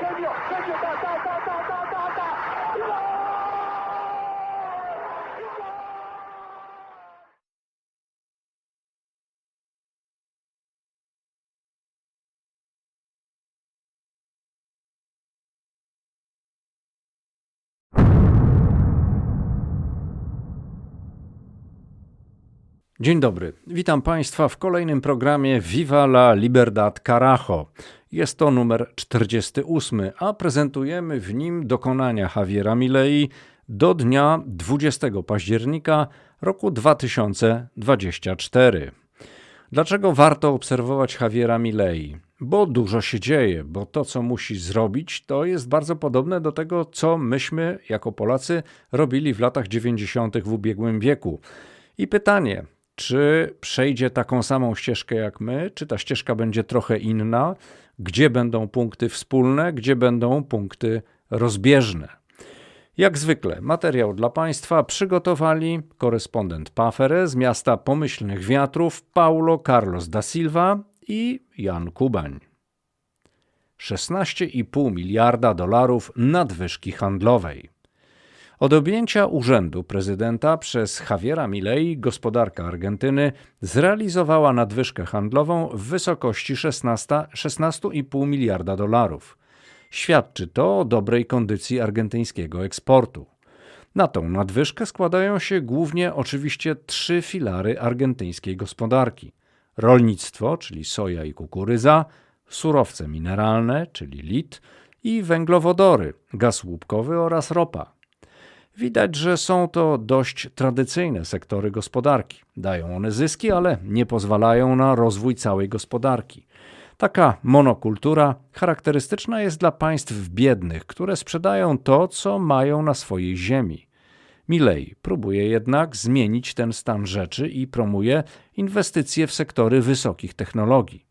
genio, genio, ta, ta, ta, ta, ta, ta, ta. Dzień dobry. Witam Państwa w kolejnym programie Viva la Libertad Carajo. Jest to numer 48, a prezentujemy w nim dokonania Javiera Milei do dnia 20 października roku 2024. Dlaczego warto obserwować Javiera Milei? Bo dużo się dzieje, bo to, co musi zrobić, to jest bardzo podobne do tego, co myśmy jako Polacy robili w latach 90. w ubiegłym wieku. I pytanie, czy przejdzie taką samą ścieżkę jak my, czy ta ścieżka będzie trochę inna, gdzie będą punkty wspólne, gdzie będą punkty rozbieżne. Jak zwykle, materiał dla Państwa przygotowali korespondent Pafere z miasta Pomyślnych Wiatrów Paulo Carlos da Silva i Jan Kubań. 16,5 miliarda dolarów nadwyżki handlowej. Od objęcia urzędu prezydenta przez Javiera Milei gospodarka Argentyny zrealizowała nadwyżkę handlową w wysokości 16 16,5 miliarda dolarów. Świadczy to o dobrej kondycji argentyńskiego eksportu. Na tą nadwyżkę składają się głównie oczywiście trzy filary argentyńskiej gospodarki: rolnictwo, czyli soja i kukurydza, surowce mineralne, czyli lit, i węglowodory, gaz łupkowy oraz ropa. Widać, że są to dość tradycyjne sektory gospodarki. Dają one zyski, ale nie pozwalają na rozwój całej gospodarki. Taka monokultura charakterystyczna jest dla państw biednych, które sprzedają to, co mają na swojej ziemi. Milei próbuje jednak zmienić ten stan rzeczy i promuje inwestycje w sektory wysokich technologii.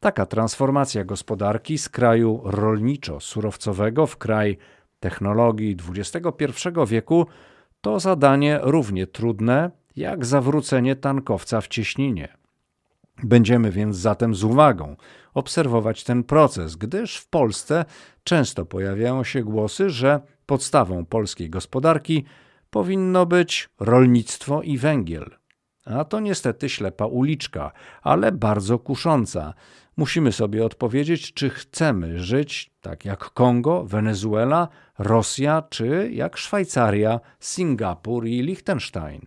Taka transformacja gospodarki z kraju rolniczo-surowcowego w kraj technologii XXI wieku to zadanie równie trudne jak zawrócenie tankowca w cieśninie. Będziemy więc zatem z uwagą obserwować ten proces, gdyż w Polsce często pojawiają się głosy, że podstawą polskiej gospodarki powinno być rolnictwo i węgiel. A to niestety ślepa uliczka, ale bardzo kusząca. Musimy sobie odpowiedzieć, czy chcemy żyć tak jak Kongo, Wenezuela, Rosja, czy jak Szwajcaria, Singapur i Liechtenstein.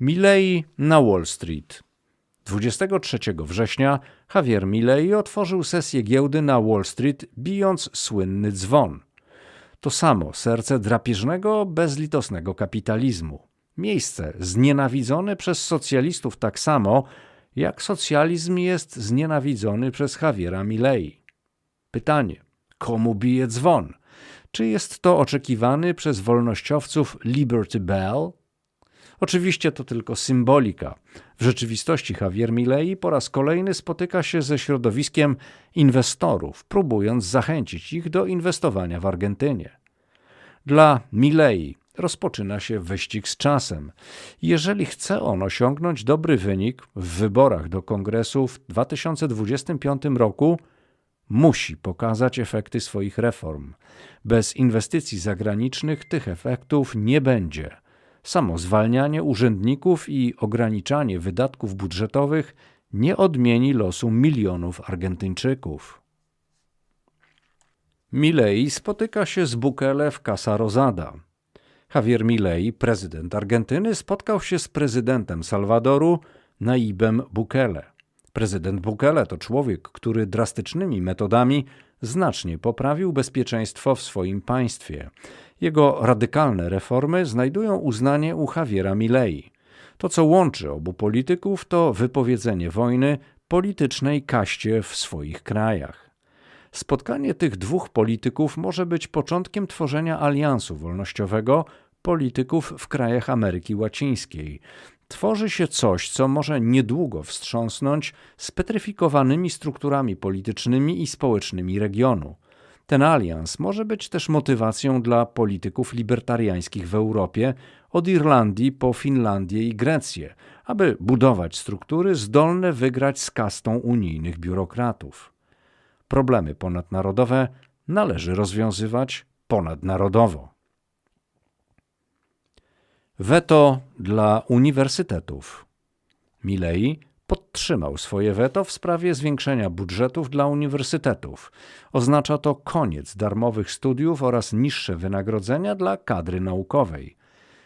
Milei na Wall Street. 23 września Javier Milei otworzył sesję giełdy na Wall Street, bijąc słynny dzwon. To samo serce drapieżnego, bezlitosnego kapitalizmu. Miejsce znienawidzone przez socjalistów tak samo, jak socjalizm jest znienawidzony przez Javiera Milei. Pytanie, komu bije dzwon? Czy jest to oczekiwany przez wolnościowców Liberty Bell? Oczywiście to tylko symbolika. W rzeczywistości Javier Milei po raz kolejny spotyka się ze środowiskiem inwestorów, próbując zachęcić ich do inwestowania w Argentynie. Dla Milei rozpoczyna się wyścig z czasem. Jeżeli chce on osiągnąć dobry wynik w wyborach do kongresu w 2025 roku, musi pokazać efekty swoich reform. Bez inwestycji zagranicznych tych efektów nie będzie. Samo zwalnianie urzędników i ograniczanie wydatków budżetowych nie odmieni losu milionów Argentyńczyków. Milei spotyka się z Bukele w Casa Rosada. Javier Milei, prezydent Argentyny, spotkał się z prezydentem Salwadoru, Naibem Bukele. Prezydent Bukele to człowiek, który drastycznymi metodami znacznie poprawił bezpieczeństwo w swoim państwie. Jego radykalne reformy znajdują uznanie u Javiera Milei. To, co łączy obu polityków, to wypowiedzenie wojny politycznej kaście w swoich krajach. Spotkanie tych dwóch polityków może być początkiem tworzenia aliansu wolnościowego polityków w krajach Ameryki Łacińskiej. Tworzy się coś, co może niedługo wstrząsnąć spetryfikowanymi strukturami politycznymi i społecznymi regionu. Ten alians może być też motywacją dla polityków libertariańskich w Europie, od Irlandii po Finlandię i Grecję, aby budować struktury zdolne wygrać z kastą unijnych biurokratów. Problemy ponadnarodowe należy rozwiązywać ponadnarodowo. Weto dla uniwersytetów. Milei podtrzymał swoje weto w sprawie zwiększenia budżetów dla uniwersytetów. Oznacza to koniec darmowych studiów oraz niższe wynagrodzenia dla kadry naukowej.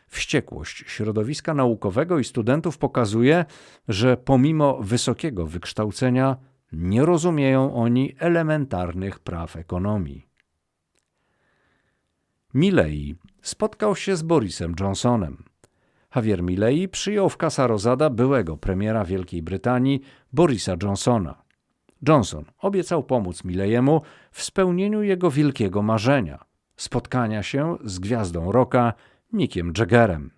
Wściekłość środowiska naukowego i studentów pokazuje, że pomimo wysokiego wykształcenia nie rozumieją oni elementarnych praw ekonomii. Milley spotkał się z Borisem Johnsonem. Javier Milley przyjął w Casa Rosada byłego premiera Wielkiej Brytanii Borisa Johnsona. Johnson obiecał pomóc Milleyemu w spełnieniu jego wielkiego marzenia spotkania się z gwiazdą rocka Mickiem Jaggerem.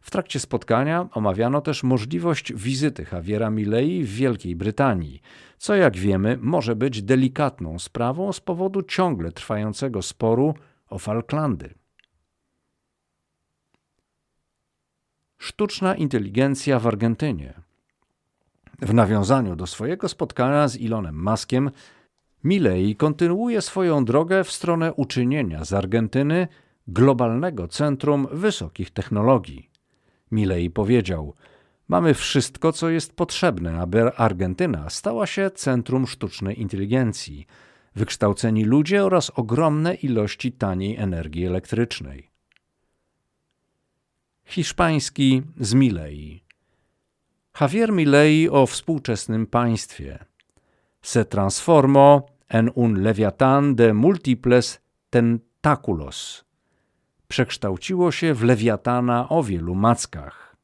W trakcie spotkania omawiano też możliwość wizyty Javiera Milley w Wielkiej Brytanii, co jak wiemy może być delikatną sprawą z powodu ciągle trwającego sporu o Falklandy. Sztuczna inteligencja w Argentynie. W nawiązaniu do swojego spotkania z Elonem Muskiem, Milley kontynuuje swoją drogę w stronę uczynienia z Argentyny globalnego centrum wysokich technologii. Milley powiedział: Mamy wszystko, co jest potrzebne, aby Argentyna stała się centrum sztucznej inteligencji, wykształceni ludzie oraz ogromne ilości taniej energii elektrycznej. Hiszpański z Milley. Javier Milley o współczesnym państwie. Se transformó en un leviatán de múltiples tentáculos. Przekształciło się w lewiatana o wielu mackach.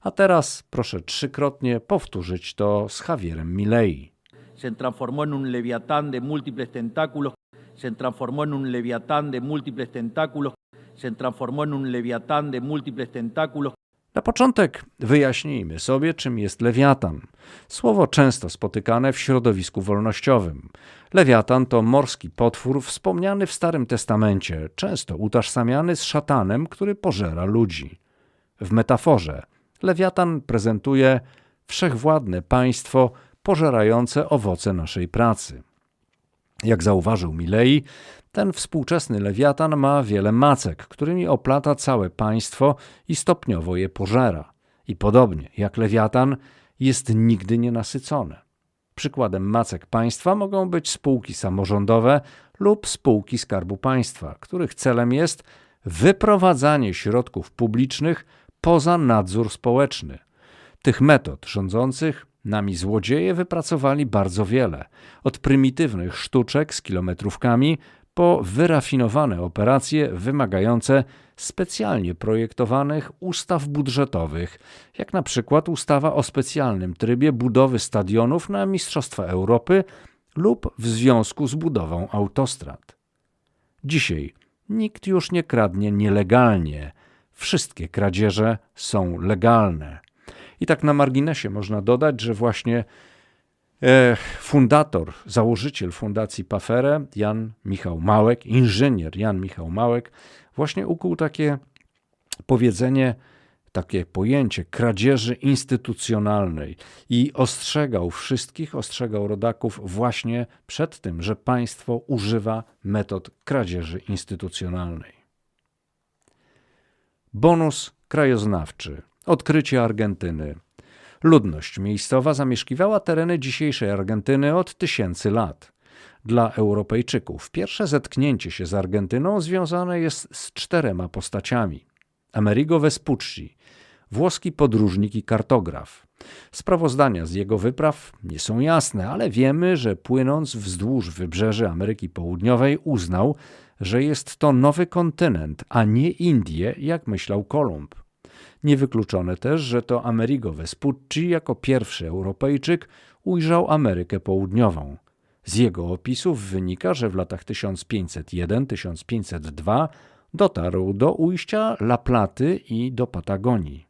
A teraz proszę trzykrotnie powtórzyć to z Javierem Milley. Se transformó en un leviatán de múltiples tentáculos, se transformó en un leviatán de múltiples tentáculos, se transformó en un leviatán de múltiples tentáculos. Na początek wyjaśnijmy sobie, czym jest lewiatan. Słowo często spotykane w środowisku wolnościowym. Lewiatan to morski potwór wspomniany w Starym Testamencie, często utożsamiany z szatanem, który pożera ludzi. W metaforze lewiatan prezentuje wszechwładne państwo pożerające owoce naszej pracy. Jak zauważył Milei, ten współczesny lewiatan ma wiele macek, którymi oplata całe państwo i stopniowo je pożera. I podobnie jak lewiatan jest nigdy nienasycone. Przykładem macek państwa mogą być spółki samorządowe lub spółki Skarbu Państwa, których celem jest wyprowadzanie środków publicznych poza nadzór społeczny. Tych metod rządzących nami złodzieje wypracowali bardzo wiele, od prymitywnych sztuczek z kilometrówkami po wyrafinowane operacje wymagające specjalnie projektowanych ustaw budżetowych, jak na przykład ustawa o specjalnym trybie budowy stadionów na Mistrzostwa Europy lub w związku z budową autostrad. Dzisiaj nikt już nie kradnie nielegalnie. Wszystkie kradzieże są legalne. I tak na marginesie można dodać, że właśnie e, fundator, założyciel Fundacji Pafere, Jan Michał Małek, inżynier Jan Michał Małek, właśnie ukuł takie powiedzenie, takie pojęcie kradzieży instytucjonalnej i ostrzegał wszystkich, ostrzegał rodaków właśnie przed tym, że państwo używa metod kradzieży instytucjonalnej. Bonus krajoznawczy. Odkrycie Argentyny. Ludność miejscowa zamieszkiwała tereny dzisiejszej Argentyny od tysięcy lat. Dla Europejczyków pierwsze zetknięcie się z Argentyną związane jest z czterema postaciami. Amerigo Vespucci, włoski podróżnik i kartograf. Sprawozdania z jego wypraw nie są jasne, ale wiemy, że płynąc wzdłuż wybrzeży Ameryki Południowej uznał, że jest to nowy kontynent, a nie Indie, jak myślał Kolumb. Niewykluczone też, że to Amerigo Vespucci jako pierwszy Europejczyk ujrzał Amerykę Południową. Z jego opisów wynika, że w latach 1501-1502 dotarł do ujścia La Platy i do Patagonii.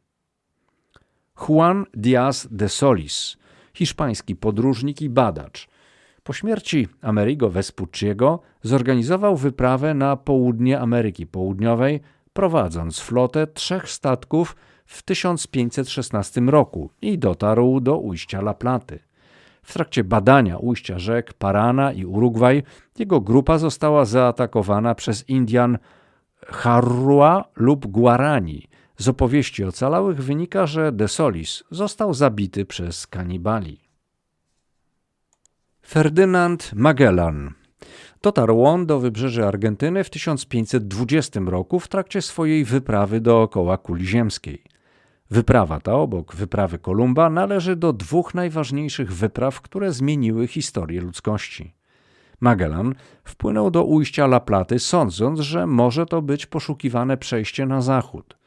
Juan Díaz de Solis, hiszpański podróżnik i badacz, po śmierci Amerigo Vespucciego zorganizował wyprawę na południe Ameryki Południowej, prowadząc flotę trzech statków w 1516 roku i dotarł do ujścia La Platy. W trakcie badania ujścia rzek Parana i Urugwaj jego grupa została zaatakowana przez Indian Charrua lub Guarani. Z opowieści ocalałych wynika, że De Solis został zabity przez kanibali. Ferdynand Magellan Dotarł on do wybrzeży Argentyny w 1520 roku w trakcie swojej wyprawy dookoła kuli ziemskiej. Wyprawa ta, obok wyprawy Kolumba, należy do dwóch najważniejszych wypraw, które zmieniły historię ludzkości. Magellan wpłynął do ujścia La Platy, sądząc, że może to być poszukiwane przejście na zachód.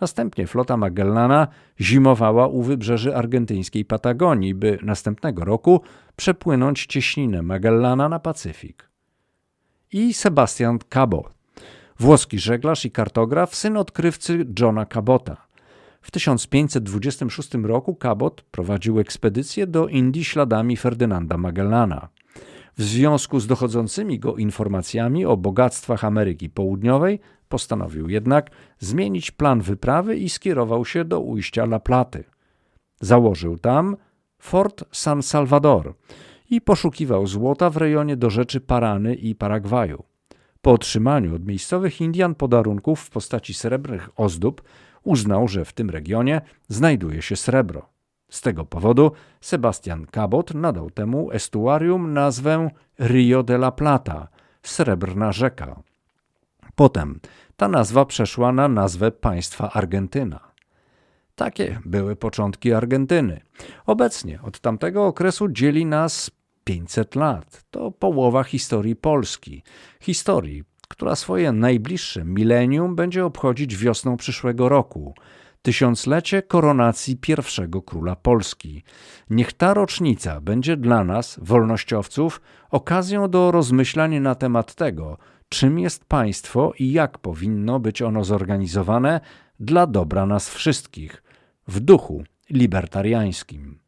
Następnie flota Magellana zimowała u wybrzeży argentyńskiej Patagonii, by następnego roku przepłynąć cieśninę Magellana na Pacyfik. I Sebastian Cabot, włoski żeglarz i kartograf, syn odkrywcy Johna Cabota. W 1526 roku Cabot prowadził ekspedycję do Indii śladami Ferdynanda Magellana. W związku z dochodzącymi go informacjami o bogactwach Ameryki Południowej postanowił jednak zmienić plan wyprawy i skierował się do ujścia La Platy. Założył tam Fort San Salvador i poszukiwał złota w rejonie do rzeczy Parany i Paragwaju. Po otrzymaniu od miejscowych Indian podarunków w postaci srebrnych ozdób, uznał, że w tym regionie znajduje się srebro. Z tego powodu Sebastian Cabot nadał temu estuarium nazwę Rio de la Plata srebrna rzeka. Potem ta nazwa przeszła na nazwę państwa Argentyna. Takie były początki Argentyny. Obecnie od tamtego okresu dzieli nas 500 lat. To połowa historii Polski. Historii, która swoje najbliższe milenium będzie obchodzić wiosną przyszłego roku. Tysiąclecie koronacji pierwszego króla Polski. Niech ta rocznica będzie dla nas, wolnościowców, okazją do rozmyślania na temat tego, czym jest państwo i jak powinno być ono zorganizowane dla dobra nas wszystkich, w duchu libertariańskim.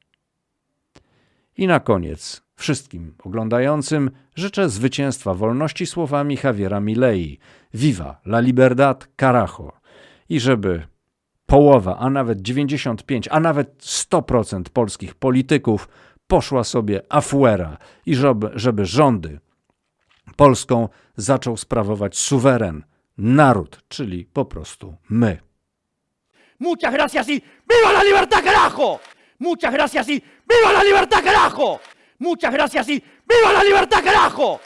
I na koniec wszystkim oglądającym życzę zwycięstwa wolności słowami Javiera Milei. Viva la libertad carajo! I żeby połowa, a nawet 95, a nawet 100% polskich polityków poszła sobie afuera i żeby, żeby rządy Polską zaczął sprawować suweren, naród, czyli po prostu my. Muchas gracias y ¡Viva la libertad, carajo! Muchas gracias y ¡Viva la libertad, carajo! Muchas gracias y ¡viva la libertad, carajo!